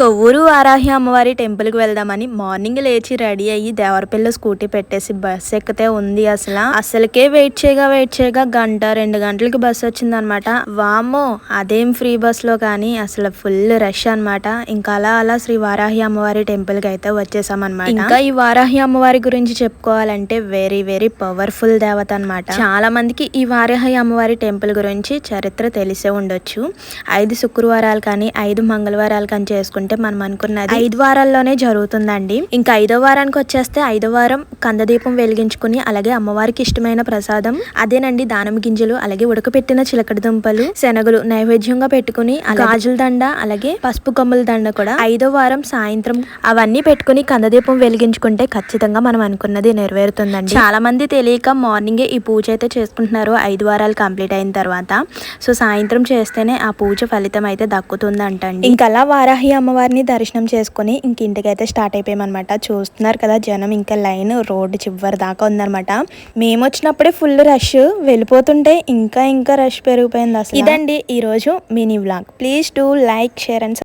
కొవ్వూరు వారాహి అమ్మవారి టెంపుల్కి వెళ్దామని మార్నింగ్ లేచి రెడీ అయ్యి దేవరపిల్ల స్కూటీ పెట్టేసి బస్ ఎక్కితే ఉంది అసలు. అసలుకే వెయిట్ చేయగా వెయిట్ చేయగా గంట రెండు గంటలకి బస్ వచ్చింది అనమాట అదేం ఫ్రీ బస్లో కానీ అసలు ఫుల్ రష్ అన్నమాట. ఇంకా అలా అలా శ్రీ వారాహి అమ్మవారి టెంపుల్కి అయితే వచ్చేసామన్నమాట. ఇంకా ఈ వారాహి అమ్మవారి గురించి చెప్పుకోవాలంటే వెరీ వెరీ పవర్ఫుల్ దేవత అన్నమాట. చాలా మందికి ఈ వారాహి అమ్మవారి టెంపుల్ గురించి చరిత్ర తెలిసే ఉండొచ్చు. ఐదు శుక్రవారాలు కానీ ఐదు మంగళవారాలు కానీ చేసుకుంటే మనం అనుకున్నది ఐదు వారాల్లోనే జరుగుతుందండి. ఇంకా ఐదో వారానికి వచ్చేస్తే ఐదో వారం కందదీపం వెలిగించుకుని అలాగే అమ్మవారికి ఇష్టమైన ప్రసాదం అదేనండి దానం గింజలు అలాగే ఉడకపెట్టిన చిలకడ దుంపలు శనగలు నైవేద్యంగా పెట్టుకుని గాజుల దండ అలాగే పసుపు కొమ్ముల దండ కూడా ఐదో వారం సాయంత్రం అవన్నీ పెట్టుకుని కందదీపం వెలిగించుకుంటే ఖచ్చితంగా మనం అనుకున్నది నెరవేరుతుందండి. చాలా మంది తెలియక మార్నింగే ఈ పూజ అయితే చేసుకుంటున్నారు. ఐదు వారాలు కంప్లీట్ అయిన తర్వాత. సో సాయంత్రం చేస్తేనే ఆ పూజ ఫలితం అయితే దక్కుతుంది అంటండి ఇంకలా వారాహి అమ్మవారిని దర్శనం చేసుకుని ఇంక ఇంటికైతే స్టార్ట్ అయిపోయామన్నమాట. చూస్తున్నారు కదా జనం ఇంకా లైన్ రోడ్డు చివరి దాకా ఉందన్నమాట. మేము వచ్చినప్పుడే ఫుల్ రష్ వెళ్ళిపోతుంటే ఇంకా ఇంకా రష్ పెరిగిపోయింది అసలు. ఇదండి ఈరోజు mini vlog. Please do like share and